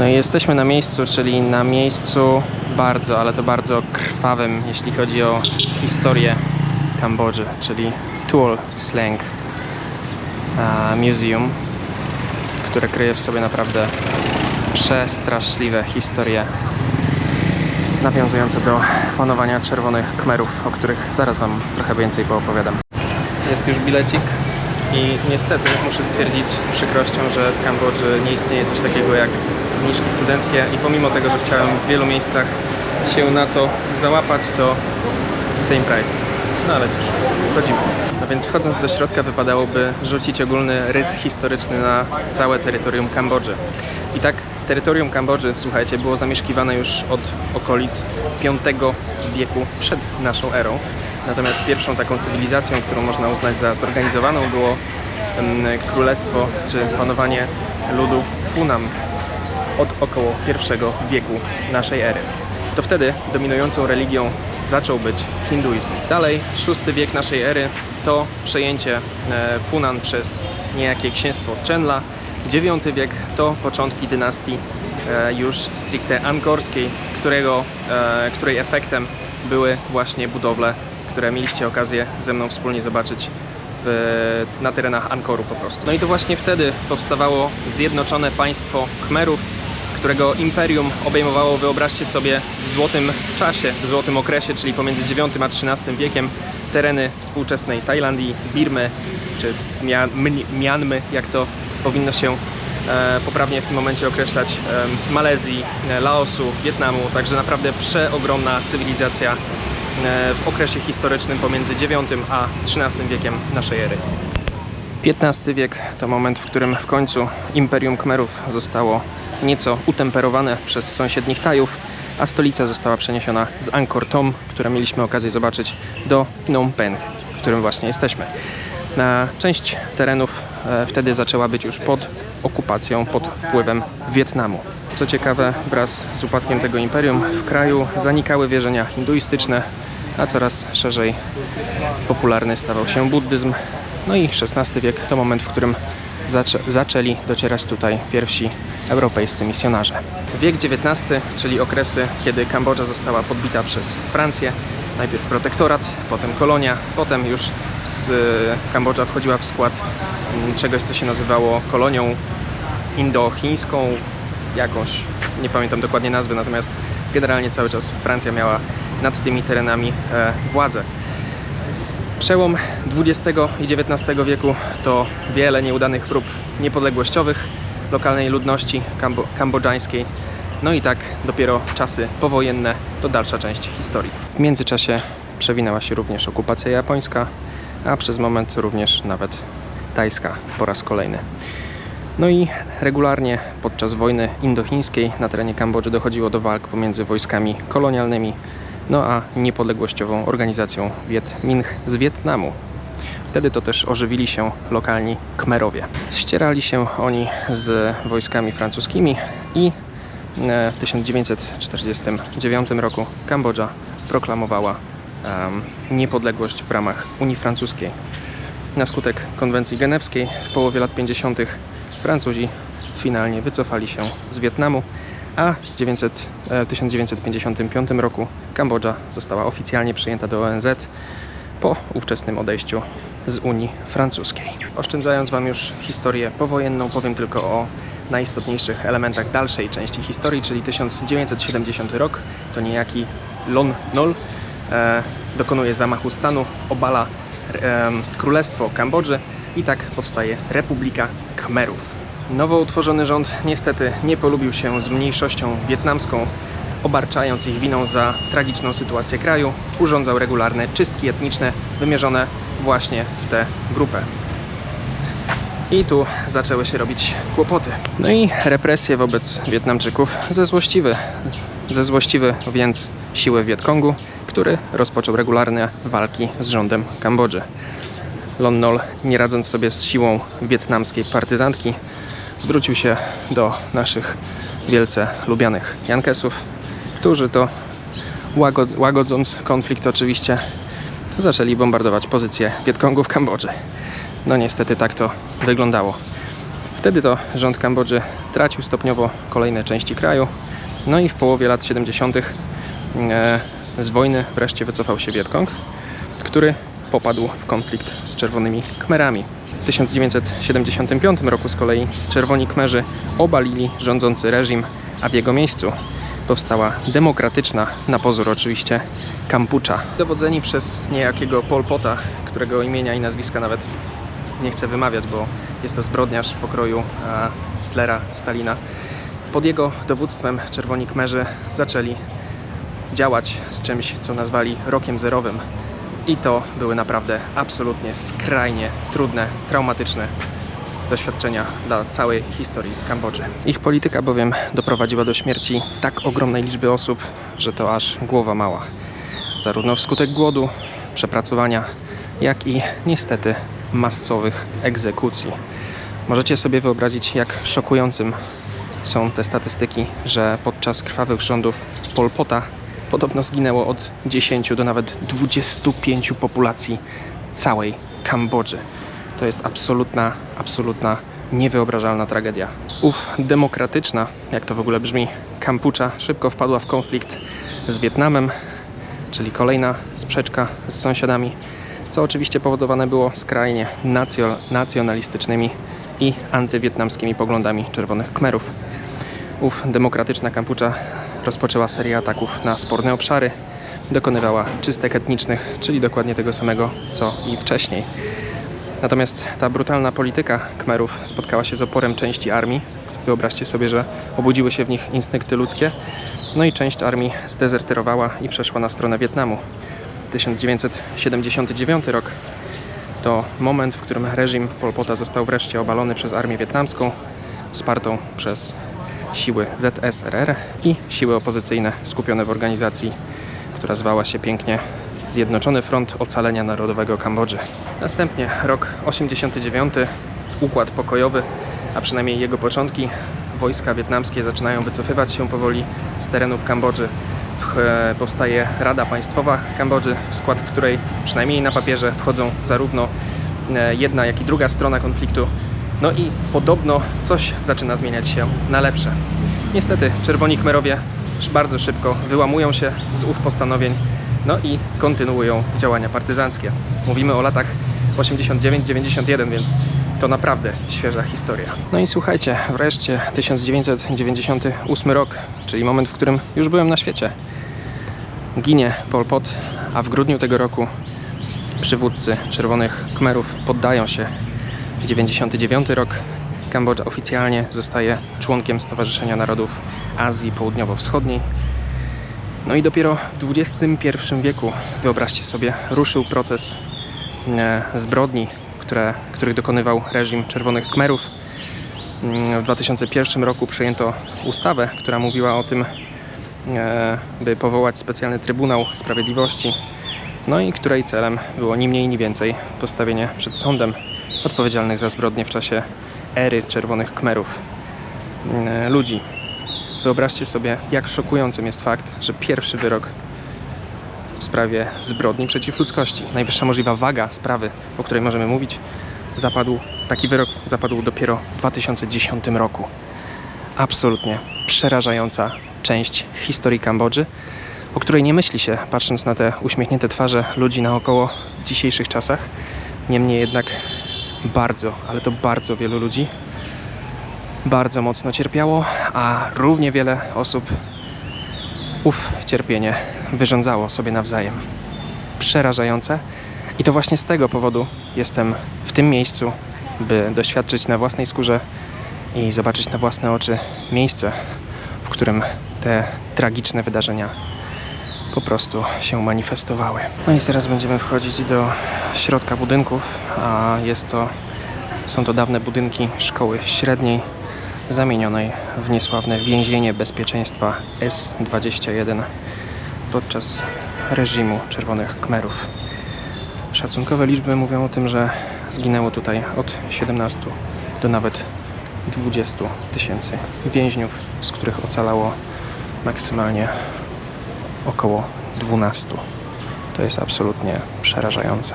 No i jesteśmy na miejscu, czyli na miejscu bardzo, ale to bardzo krwawym, jeśli chodzi o historię Kambodży, czyli Tuol Sleng a, Museum, które kryje w sobie naprawdę przestraszliwe historie nawiązujące do panowania czerwonych kmerów, o których zaraz Wam trochę więcej poopowiadam. Jest już bilecik i niestety muszę stwierdzić z przykrością, że w Kambodży nie istnieje coś takiego jak zniżki studenckie i pomimo tego, że chciałem w wielu miejscach się na to załapać, to same price. No ale cóż, wchodzimy. No więc wchodząc do środka wypadałoby rzucić ogólny rys historyczny na całe terytorium Kambodży. I tak terytorium Kambodży, słuchajcie, było zamieszkiwane już od okolic V wieku przed naszą erą. Natomiast pierwszą taką cywilizacją, którą można uznać za zorganizowaną było królestwo czy panowanie ludu Funam od około I wieku naszej ery. To wtedy dominującą religią zaczął być hinduizm. Dalej, VI wiek naszej ery to przejęcie e, Funan przez niejakie księstwo Chenla. IX wiek to początki dynastii e, już stricte angkorskiej, którego, e, której efektem były właśnie budowle, które mieliście okazję ze mną wspólnie zobaczyć w, na terenach Angkoru po prostu. No i to właśnie wtedy powstawało Zjednoczone Państwo Khmerów, którego imperium obejmowało, wyobraźcie sobie, w złotym czasie, w złotym okresie, czyli pomiędzy IX a XIII wiekiem, tereny współczesnej Tajlandii, Birmy czy Mianmy, jak to powinno się e, poprawnie w tym momencie określać, Malezji, e, Laosu, Wietnamu, także naprawdę przeogromna cywilizacja e, w okresie historycznym pomiędzy IX a XIII wiekiem naszej ery. XV wiek to moment, w którym w końcu Imperium Khmerów zostało nieco utemperowane przez sąsiednich Tajów, a stolica została przeniesiona z Angkor Thom, które mieliśmy okazję zobaczyć, do Phnom Penh, w którym właśnie jesteśmy. Na część terenów e, wtedy zaczęła być już pod okupacją, pod wpływem Wietnamu. Co ciekawe, wraz z upadkiem tego imperium w kraju zanikały wierzenia hinduistyczne, a coraz szerzej popularny stawał się buddyzm. No i XVI wiek to moment, w którym zaczę zaczęli docierać tutaj pierwsi europejscy misjonarze. Wiek XIX, czyli okresy, kiedy Kambodża została podbita przez Francję, najpierw protektorat, potem kolonia, potem już z, Kambodża wchodziła w skład mm, czegoś, co się nazywało kolonią indochińską, jakąś, nie pamiętam dokładnie nazwy, natomiast generalnie cały czas Francja miała nad tymi terenami e, władzę. Przełom XX i XIX wieku to wiele nieudanych prób niepodległościowych lokalnej ludności kambo kambodżańskiej. No i tak dopiero czasy powojenne to dalsza część historii. W międzyczasie przewinęła się również okupacja japońska, a przez moment również nawet tajska po raz kolejny. No i regularnie podczas wojny indochińskiej na terenie Kambodży dochodziło do walk pomiędzy wojskami kolonialnymi, no a niepodległościową organizacją Viet Minh z Wietnamu. Wtedy to też ożywili się lokalni Khmerowie. Ścierali się oni z wojskami francuskimi i e, w 1949 roku Kambodża proklamowała em, niepodległość w ramach Unii Francuskiej. Na skutek konwencji genewskiej w połowie lat 50. Francuzi finalnie wycofali się z Wietnamu, a w 900, e, 1955 roku Kambodża została oficjalnie przyjęta do ONZ po ówczesnym odejściu z Unii Francuskiej. Oszczędzając Wam już historię powojenną, powiem tylko o najistotniejszych elementach dalszej części historii, czyli 1970 rok. To niejaki Lon Nol e, dokonuje zamachu stanu, obala e, królestwo Kambodży i tak powstaje Republika Khmerów. Nowo utworzony rząd niestety nie polubił się z mniejszością wietnamską, obarczając ich winą za tragiczną sytuację kraju, urządzał regularne czystki etniczne wymierzone właśnie w tę grupę. I tu zaczęły się robić kłopoty. No i represje wobec Wietnamczyków ze złościwy. Ze złościwy więc siły Wietkongu, który rozpoczął regularne walki z rządem Kambodży. Lon Nol, nie radząc sobie z siłą wietnamskiej partyzantki, zwrócił się do naszych wielce lubianych Jankesów, którzy to łagod- łagodząc konflikt oczywiście zaczęli bombardować pozycje Wietkongu w Kambodży. No niestety tak to wyglądało. Wtedy to rząd Kambodży tracił stopniowo kolejne części kraju. No i w połowie lat 70. e, z wojny wreszcie wycofał się Wietkong, który popadł w konflikt z Czerwonymi Khmerami. W 1975 roku z kolei Czerwoni Khmerzy obalili rządzący reżim, a w jego miejscu powstała demokratyczna, na pozór oczywiście, Kampucza. Dowodzeni przez niejakiego Pol Pota, którego imienia i nazwiska nawet nie chcę wymawiać, bo jest to zbrodniarz pokroju Hitlera, Stalina. Pod jego dowództwem Czerwoni Khmerzy zaczęli działać z czymś, co nazwali rokiem zerowym. I to były naprawdę absolutnie skrajnie trudne, traumatyczne doświadczenia dla całej historii Kambodży. Ich polityka bowiem doprowadziła do śmierci tak ogromnej liczby osób, że to aż głowa mała. Zarówno wskutek głodu, przepracowania, jak i niestety masowych egzekucji. Możecie sobie wyobrazić, jak szokującym są te statystyki, że podczas krwawych rządów Pol Pota podobno zginęło od 10 do nawet 25 populacji całej Kambodży. To jest absolutna, absolutna, niewyobrażalna tragedia. Ów demokratyczna, jak to w ogóle brzmi, Kampucza szybko wpadła w konflikt z Wietnamem, czyli kolejna sprzeczka z sąsiadami, co oczywiście powodowane było skrajnie nacjo- nacjonalistycznymi i antywietnamskimi poglądami Czerwonych Khmerów. Ów demokratyczna Kampucza rozpoczęła serię ataków na sporne obszary, dokonywała czystek etnicznych, czyli dokładnie tego samego co i wcześniej. Natomiast ta brutalna polityka Khmerów spotkała się z oporem części armii. Wyobraźcie sobie, że obudziły się w nich instynkty ludzkie. No i część armii zdezerterowała i przeszła na stronę Wietnamu. 1979 rok to moment, w którym reżim Pol Pota został wreszcie obalony przez armię wietnamską, wspartą przez siły ZSRR i siły opozycyjne skupione w organizacji, która zwała się pięknie Zjednoczony Front Ocalenia Narodowego Kambodży. Następnie rok 89, układ pokojowy, a przynajmniej jego początki. Wojska wietnamskie zaczynają wycofywać się powoli z terenów Kambodży. E, Powstaje Rada Państwowa Kambodży, w skład której przynajmniej na papierze wchodzą zarówno e, jedna, jak i druga strona konfliktu. No i podobno coś zaczyna zmieniać się na lepsze. Niestety czerwoni Khmerowie bardzo szybko wyłamują się z ów postanowień, no i kontynuują działania partyzanckie. Mówimy o latach 89-91, więc to naprawdę świeża historia. No i słuchajcie, wreszcie 1998 rok, czyli moment, w którym już byłem na świecie. Ginie Pol Pot, a w grudniu tego roku przywódcy Czerwonych Khmerów poddają się 99 rok. Kambodża oficjalnie zostaje członkiem Stowarzyszenia Narodów Azji Południowo-Wschodniej. No i dopiero w XXI wieku, wyobraźcie sobie, ruszył proces e, zbrodni, które, których dokonywał reżim Czerwonych Khmerów. Mm, W 2001 roku przyjęto ustawę, która mówiła o tym, e, by powołać specjalny Trybunał Sprawiedliwości, no i której celem było ni mniej, ni więcej postawienie przed sądem odpowiedzialnych za zbrodnie w czasie ery Czerwonych Khmerów mm, ludzi. Wyobraźcie sobie, jak szokującym jest fakt, że pierwszy wyrok w sprawie zbrodni przeciw ludzkości, najwyższa możliwa waga sprawy, o której możemy mówić, zapadł, taki wyrok zapadł dopiero w 2010 roku. Absolutnie przerażająca część historii Kambodży, o której nie myśli się, patrząc na te uśmiechnięte twarze ludzi naokoło w dzisiejszych czasach. Niemniej jednak bardzo, ale to bardzo wielu ludzi bardzo mocno cierpiało, a równie wiele osób ów cierpienie wyrządzało sobie nawzajem. Przerażające. I to właśnie z tego powodu jestem w tym miejscu, by doświadczyć na własnej skórze i zobaczyć na własne oczy miejsce, w którym te tragiczne wydarzenia po prostu się manifestowały. No i teraz będziemy wchodzić do środka budynków, a jest to, są to dawne budynki szkoły średniej zamienionej w niesławne więzienie bezpieczeństwa S-21 podczas reżimu Czerwonych Khmerów. Szacunkowe liczby mówią o tym, że zginęło tutaj od 17 do nawet 20 tysięcy więźniów, z których ocalało maksymalnie około 12. To jest absolutnie przerażające.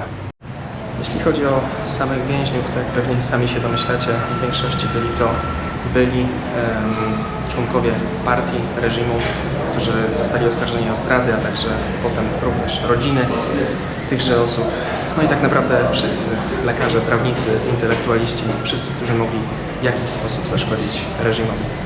Jeśli chodzi o samych więźniów, to jak pewnie sami się domyślacie, w większości byli to byli em, członkowie partii, reżimu, którzy zostali oskarżeni o zdrady, a także potem również rodziny tychże osób. No i tak naprawdę wszyscy lekarze, prawnicy, intelektualiści, wszyscy, którzy mogli w jakiś sposób zaszkodzić reżimowi.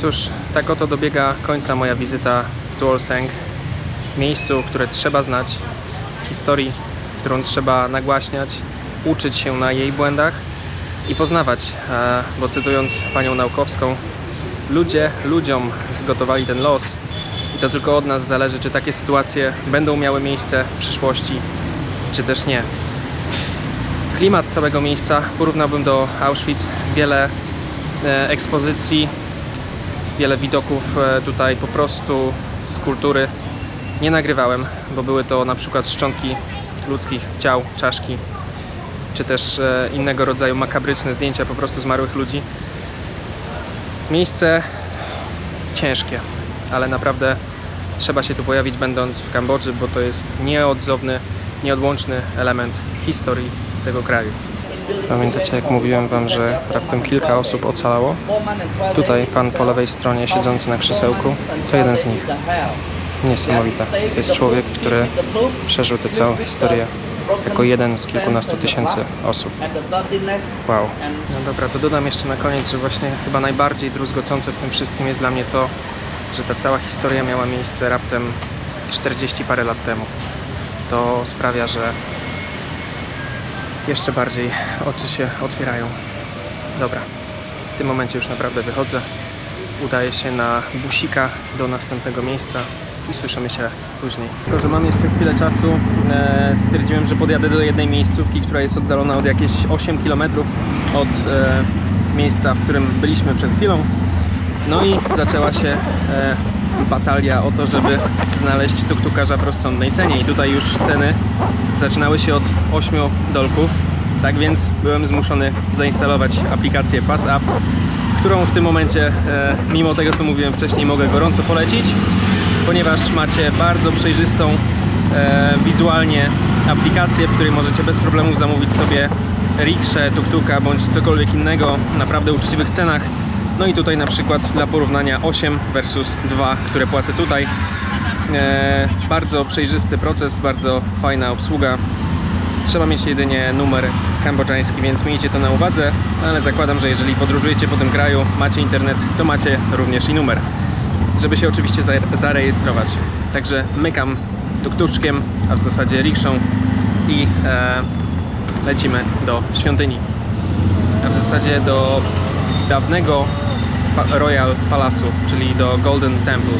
Cóż, tak oto dobiega końca moja wizyta w Duolseng, miejscu, które trzeba znać, historii, którą trzeba nagłaśniać, uczyć się na jej błędach i poznawać, e, bo cytując panią naukowską, ludzie ludziom zgotowali ten los i to tylko od nas zależy, czy takie sytuacje będą miały miejsce w przyszłości, czy też nie. Klimat całego miejsca porównałbym do Auschwitz. Wiele e, ekspozycji, wiele widoków e, tutaj po prostu z kultury nie nagrywałem, bo były to na przykład szczątki ludzkich ciał, czaszki, czy też e, innego rodzaju makabryczne zdjęcia po prostu zmarłych ludzi. Miejsce ciężkie, ale naprawdę trzeba się tu pojawić będąc w Kambodży, bo to jest nieodzowny, nieodłączny element historii tego kraju. Pamiętacie jak mówiłem wam, że raptem kilka osób ocalało? Tutaj pan po lewej stronie siedzący na krzesełku to jeden z nich. Niesamowite. To jest człowiek, który przeżył tę całą historię jako jeden z kilkunastu tysięcy osób. Wow. No dobra, to dodam jeszcze na koniec, że właśnie chyba najbardziej druzgocące w tym wszystkim jest dla mnie to, że ta cała historia miała miejsce raptem 40 parę lat temu. To sprawia, że jeszcze bardziej oczy się otwierają. Dobra, w tym momencie już naprawdę wychodzę. Udaję się na busika do następnego miejsca i słyszymy się później. Tylko, że mam jeszcze chwilę czasu, e, stwierdziłem, że podjadę do jednej miejscówki, która jest oddalona od jakieś 8 km od e, miejsca, w którym byliśmy przed chwilą. No i zaczęła się e, batalia o to, żeby znaleźć tuktukarza w rozsądnej cenie. I tutaj już ceny zaczynały się od 8 dolków. Tak więc byłem zmuszony zainstalować aplikację Pass App, którą w tym momencie, e, mimo tego co mówiłem wcześniej, mogę gorąco polecić, ponieważ macie bardzo przejrzystą e, wizualnie aplikację, w której możecie bez problemu zamówić sobie rikszę, tuktuka bądź cokolwiek innego naprawdę uczciwych cenach. No i tutaj na przykład dla porównania 8 versus 2, które płacę tutaj. E, bardzo przejrzysty proces, bardzo fajna obsługa. Trzeba mieć jedynie numer kambodżański, więc miejcie to na uwadze, ale zakładam, że jeżeli podróżujecie po tym kraju, macie internet, to macie również i numer, żeby się oczywiście za- zarejestrować. Także mykam tuktuczkiem, a w zasadzie rikszą i e, lecimy do świątyni. A w zasadzie do dawnego Royal Palace'u, czyli do Golden Temple.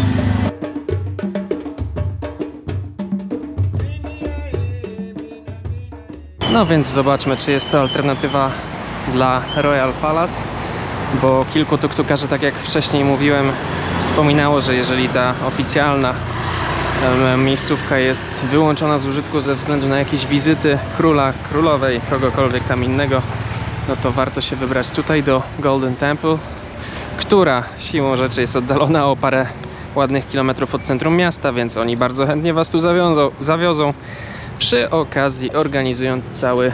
No więc zobaczmy, czy jest to alternatywa dla Royal Palace, bo kilku tuktukarzy, tak jak wcześniej mówiłem, wspominało, że jeżeli ta oficjalna miejscówka jest wyłączona z użytku ze względu na jakieś wizyty króla, królowej, kogokolwiek tam innego, no to warto się wybrać tutaj do Golden Temple, która siłą rzeczy jest oddalona o parę ładnych kilometrów od centrum miasta, więc oni bardzo chętnie Was tu zawiozą, zawiozą przy okazji organizując cały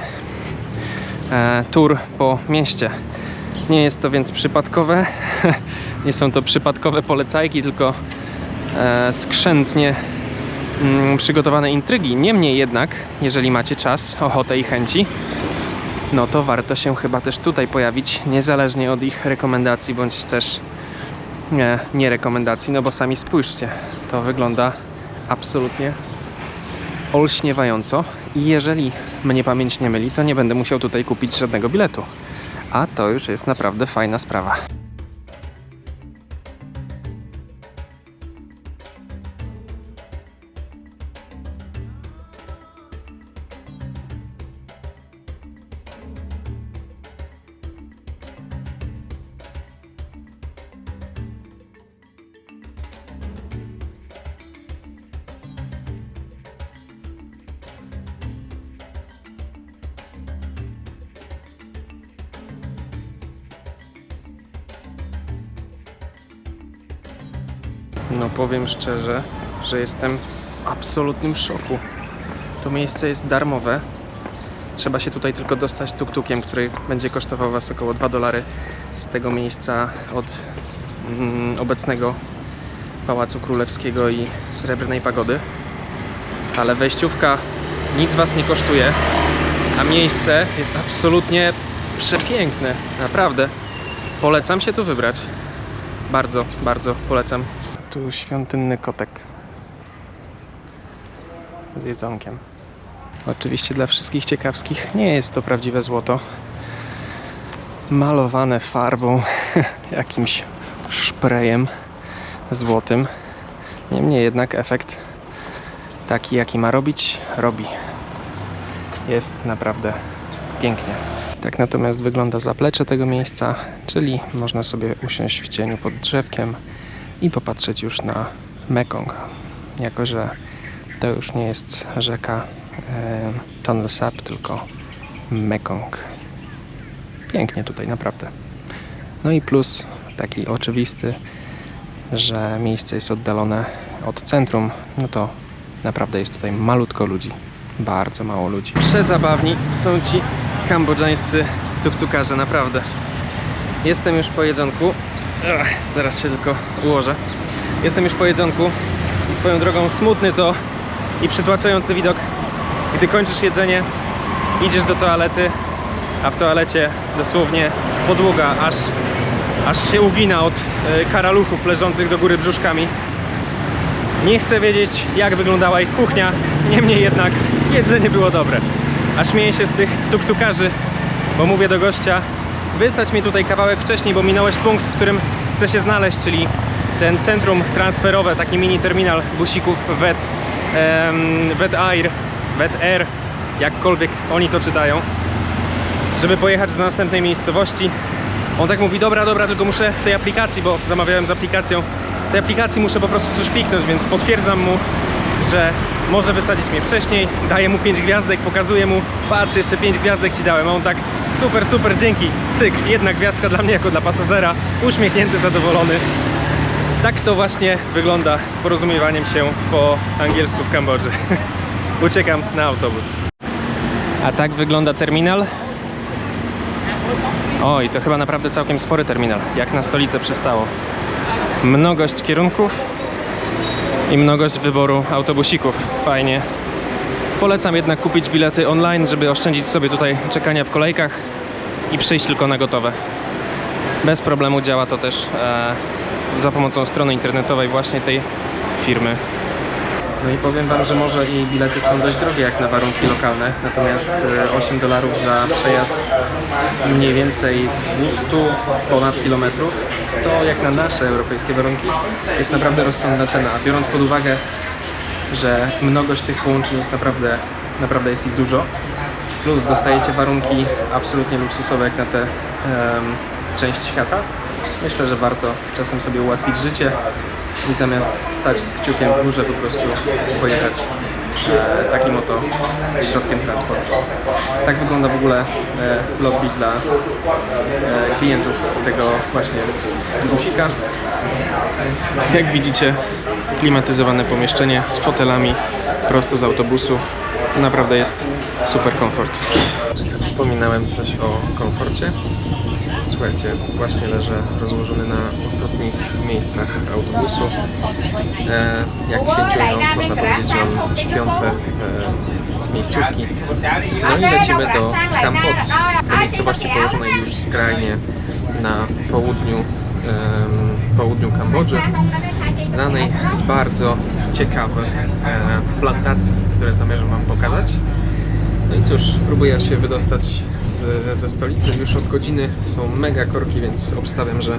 e, tour po mieście. Nie jest to więc przypadkowe, nie są to przypadkowe polecajki, tylko e, skrzętnie mm, przygotowane intrygi. Niemniej jednak, jeżeli macie czas, ochotę i chęci, no to warto się chyba też tutaj pojawić, niezależnie od ich rekomendacji, bądź też nie, nie rekomendacji, no bo sami spójrzcie, to wygląda absolutnie olśniewająco i jeżeli mnie pamięć nie myli, to nie będę musiał tutaj kupić żadnego biletu. A to już jest naprawdę fajna sprawa. No powiem szczerze, że jestem w absolutnym szoku. To miejsce jest darmowe. Trzeba się tutaj tylko dostać tuk-tukiem, który będzie kosztował Was około 2 dolary z tego miejsca od mm, obecnego Pałacu Królewskiego i Srebrnej Pagody. Ale wejściówka nic Was nie kosztuje, a miejsce jest absolutnie przepiękne. Naprawdę. Polecam się tu wybrać. Bardzo, bardzo polecam. Tu świątynny kotek z jedzonkiem. Oczywiście dla wszystkich ciekawskich nie jest to prawdziwe złoto. Malowane farbą, jakimś szprejem złotym. Niemniej jednak efekt taki jaki ma robić, robi. Jest naprawdę pięknie. Tak natomiast wygląda zaplecze tego miejsca, czyli można sobie usiąść w cieniu pod drzewkiem i popatrzeć już na Mekong. Jako, że to już nie jest rzeka e, Tonle Sap, tylko Mekong. Pięknie tutaj, naprawdę. No i plus taki oczywisty, że miejsce jest oddalone od centrum, no to naprawdę jest tutaj malutko ludzi. Bardzo mało ludzi. Przezabawni są ci kambodżańscy tuktukarze, naprawdę. Jestem już po jedzonku. Zaraz się tylko ułożę. Jestem już po jedzonku i swoją drogą smutny to i przytłaczający widok, gdy kończysz jedzenie, idziesz do toalety, a w toalecie dosłownie podłoga aż, aż się ugina od e, karaluchów leżących do góry brzuszkami. Nie chcę wiedzieć, jak wyglądała ich kuchnia, niemniej jednak jedzenie było dobre. A śmieję się z tych tuktukarzy, bo mówię do gościa, wysadź mnie tutaj kawałek wcześniej, bo minąłeś punkt, w którym chcę się znaleźć, czyli ten centrum transferowe, taki mini terminal busików VET, em, VET Air, VET Air, jakkolwiek oni to czytają, żeby pojechać do następnej miejscowości. On tak mówi, dobra, dobra, tylko muszę w tej aplikacji, bo zamawiałem z aplikacją, w tej aplikacji muszę po prostu coś kliknąć, więc potwierdzam mu, że może wysadzić mnie wcześniej, daję mu 5 gwiazdek, pokazuję mu, patrz, jeszcze 5 gwiazdek ci dałem, a on tak, super, super, dzięki, cyk, jedna gwiazdka dla mnie jako dla pasażera, uśmiechnięty, zadowolony. Tak to właśnie wygląda z porozumiewaniem się po angielsku w Kambodży. Uciekam na autobus. A tak wygląda terminal. Oj, to chyba naprawdę całkiem spory terminal, jak na stolicę przystało. Mnogość kierunków i mnogość wyboru autobusików. Fajnie. Polecam jednak kupić bilety online, żeby oszczędzić sobie tutaj czekania w kolejkach i przyjść tylko na gotowe. Bez problemu działa to też e, za pomocą strony internetowej właśnie tej firmy. No i powiem Wam, że może i bilety są dość drogie jak na warunki lokalne, natomiast e, 8 dolarów za przejazd mniej więcej 200 ponad kilometrów, to jak na nasze europejskie warunki jest naprawdę rozsądna cena, biorąc pod uwagę, że mnogość tych połączeń jest naprawdę, naprawdę jest ich dużo, plus dostajecie warunki absolutnie luksusowe jak na tę em, część świata, myślę, że warto czasem sobie ułatwić życie i zamiast stać z kciukiem w górze po prostu pojechać e, takim oto środkiem transportu. Tak wygląda w ogóle e, lobby dla e, klientów tego właśnie busika. Jak widzicie, klimatyzowane pomieszczenie z fotelami prosto z autobusu. Naprawdę jest super komfort. Wspominałem coś o komforcie. Słuchajcie, właśnie leżę rozłożony na ostatnich miejscach autobusu. E, jak się czują, można powiedzieć, że śpiące e, miejscówki. No i lecimy do Kampot, do miejscowości położonej już skrajnie na południu, em, południu Kambodży, znanej z bardzo ciekawych e, plantacji, które zamierzam Wam pokazać. No i cóż, próbuję się wydostać z, ze stolicy. Już od godziny są mega korki, więc obstawiam, że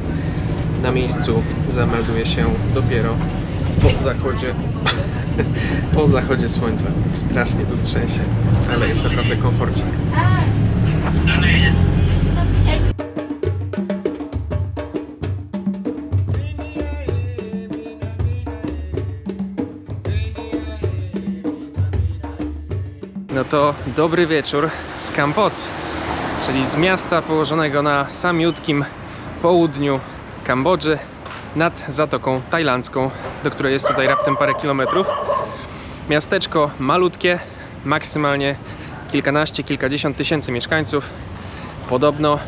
na miejscu zamelduję się dopiero po zachodzie. po zachodzie słońca. Strasznie tu trzęsie, ale jest naprawdę komforcik. To dobry wieczór z Kampot, czyli z miasta położonego na samiutkim południu Kambodży nad Zatoką Tajlandzką, do której jest tutaj raptem parę kilometrów. Miasteczko malutkie, maksymalnie kilkanaście, kilkadziesiąt tysięcy mieszkańców. Podobno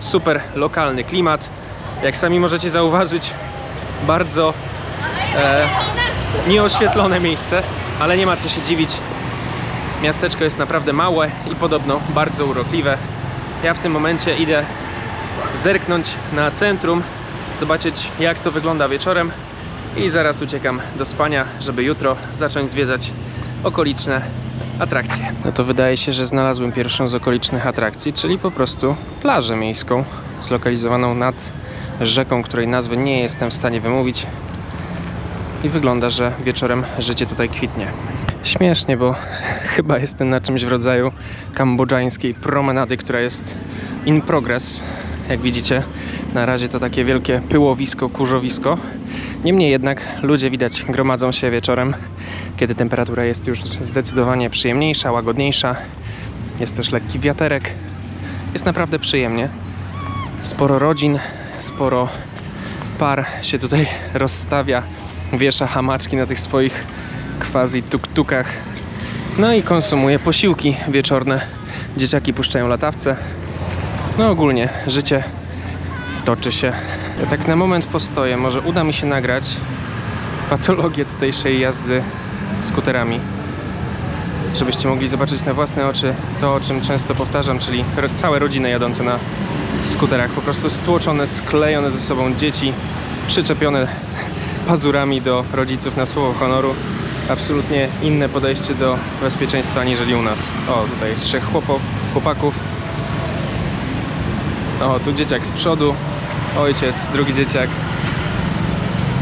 super lokalny klimat. Jak sami możecie zauważyć, bardzo e, nieoświetlone miejsce, ale nie ma co się dziwić. Miasteczko jest naprawdę małe i podobno bardzo urokliwe. Ja w tym momencie idę zerknąć na centrum, zobaczyć jak to wygląda wieczorem i zaraz uciekam do spania, żeby jutro zacząć zwiedzać okoliczne atrakcje. No to wydaje się, że znalazłem pierwszą z okolicznych atrakcji, czyli po prostu plażę miejską zlokalizowaną nad rzeką, której nazwy nie jestem w stanie wymówić. I wygląda, że wieczorem życie tutaj kwitnie. Śmiesznie, bo chyba jestem na czymś w rodzaju kambodżańskiej promenady, która jest in progress. Jak widzicie, na razie to takie wielkie pyłowisko, kurzowisko. Niemniej jednak ludzie widać gromadzą się wieczorem, kiedy temperatura jest już zdecydowanie przyjemniejsza, łagodniejsza. Jest też lekki wiaterek. Jest naprawdę przyjemnie. Sporo rodzin, sporo par się tutaj rozstawia, wiesza hamaczki na tych swoich quasi tuk-tukach. No i konsumuje posiłki wieczorne. Dzieciaki puszczają latawce. No ogólnie życie toczy się. Ja tak na moment postoję. Może uda mi się nagrać patologię tutejszej jazdy skuterami. Żebyście mogli zobaczyć na własne oczy to, o czym często powtarzam, czyli całe rodziny jadące na skuterach. Po prostu stłoczone, sklejone ze sobą dzieci, przyczepione pazurami do rodziców na słowo honoru. Absolutnie inne podejście do bezpieczeństwa aniżeli u nas. O, tutaj trzech chłopo, chłopaków. O, tu dzieciak z przodu, ojciec, drugi dzieciak.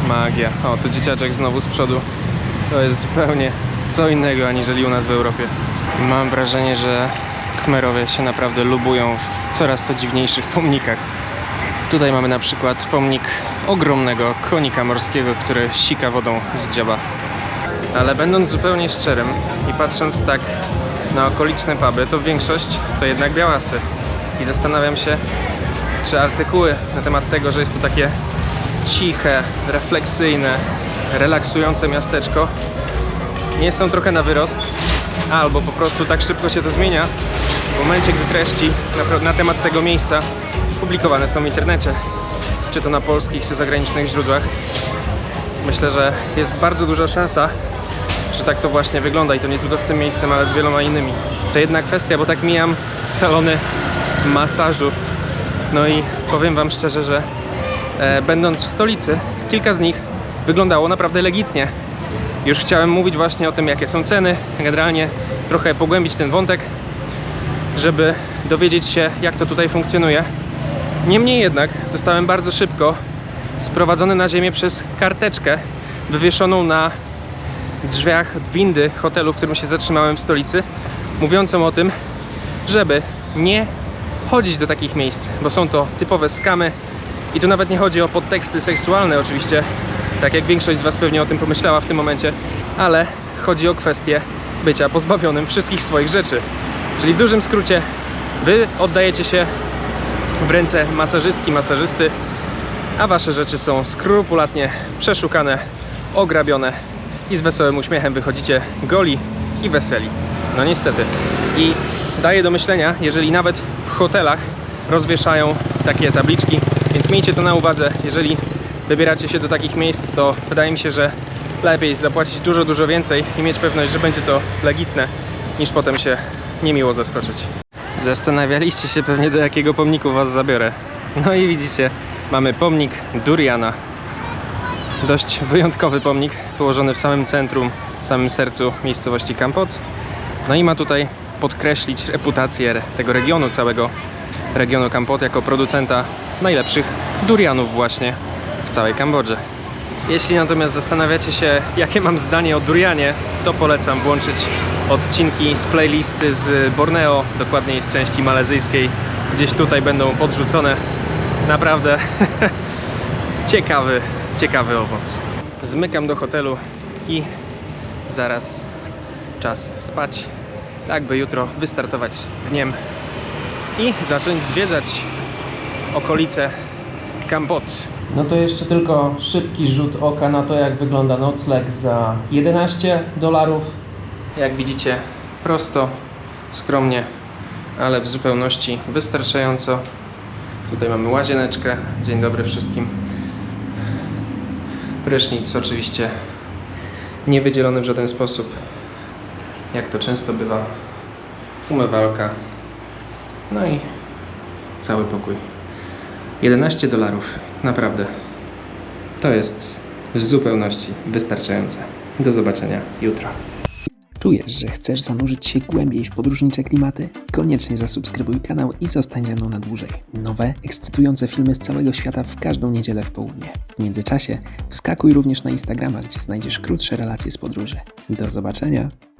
Magia. O, tu dzieciaczek znowu z przodu. To jest zupełnie co innego aniżeli u nas w Europie. Mam wrażenie, że Khmerowie się naprawdę lubują w coraz to dziwniejszych pomnikach. Tutaj mamy na przykład pomnik ogromnego konika morskiego, który sika wodą z dziaba. Ale będąc zupełnie szczerym i patrząc tak na okoliczne puby, to większość to jednak białasy. I zastanawiam się, czy artykuły na temat tego, że jest to takie ciche, refleksyjne, relaksujące miasteczko, nie są trochę na wyrost, albo po prostu tak szybko się to zmienia w momencie, gdy treści na, na temat tego miejsca publikowane są w internecie, czy to na polskich, czy zagranicznych źródłach. Myślę, że jest bardzo duża szansa, że tak to właśnie wygląda i to nie tylko z tym miejscem, ale z wieloma innymi. To jedna kwestia, bo tak mijam salony masażu. No i powiem Wam szczerze, że e, będąc w stolicy, kilka z nich wyglądało naprawdę legitnie. Już chciałem mówić właśnie o tym, jakie są ceny, generalnie trochę pogłębić ten wątek, żeby dowiedzieć się, jak to tutaj funkcjonuje. Niemniej jednak zostałem bardzo szybko sprowadzony na ziemię przez karteczkę wywieszoną na drzwiach windy hotelu, w którym się zatrzymałem w stolicy, mówiącą o tym, żeby nie chodzić do takich miejsc, bo są to typowe skamy i tu nawet nie chodzi o podteksty seksualne oczywiście, tak jak większość z Was pewnie o tym pomyślała w tym momencie, ale chodzi o kwestię bycia pozbawionym wszystkich swoich rzeczy. Czyli w dużym skrócie, wy oddajecie się w ręce masażystki, masażysty, a wasze rzeczy są skrupulatnie przeszukane, ograbione i z wesołym uśmiechem wychodzicie goli i weseli. No niestety. I daje do myślenia, jeżeli nawet w hotelach rozwieszają takie tabliczki, więc miejcie to na uwadze, jeżeli wybieracie się do takich miejsc, to wydaje mi się, że lepiej zapłacić dużo, dużo więcej i mieć pewność, że będzie to legitne, niż potem się niemiło zaskoczyć. Zastanawialiście się pewnie, do jakiego pomniku was zabiorę. No i widzicie, mamy pomnik Duriana. Dość wyjątkowy pomnik, położony w samym centrum, w samym sercu miejscowości Kampot. No i ma tutaj podkreślić reputację tego regionu, całego regionu Kampot, jako producenta najlepszych durianów właśnie w całej Kambodży. Jeśli natomiast zastanawiacie się, jakie mam zdanie o durianie, to polecam włączyć odcinki z playlisty z Borneo, dokładniej z części malezyjskiej. Gdzieś tutaj będą podrzucone. Naprawdę ciekawy, ciekawy owoc. Zmykam do hotelu i zaraz czas spać, tak by jutro wystartować z dniem i zacząć zwiedzać okolice Kambodży. No to jeszcze tylko szybki rzut oka na to, jak wygląda nocleg za 11 dolarów. Jak widzicie, prosto, skromnie, ale w zupełności wystarczająco. Tutaj mamy łazieneczkę. Dzień dobry wszystkim. Prysznic oczywiście nie wydzielony w żaden sposób, jak to często bywa. Umywalka. No i cały pokój. 11 dolarów. Naprawdę. To jest w zupełności wystarczające. Do zobaczenia jutro. Czujesz, że chcesz zanurzyć się głębiej w podróżnicze klimaty? Koniecznie zasubskrybuj kanał i zostań ze mną na dłużej. Nowe, ekscytujące filmy z całego świata w każdą niedzielę w południe. W międzyczasie wskakuj również na Instagrama, gdzie znajdziesz krótsze relacje z podróży. Do zobaczenia!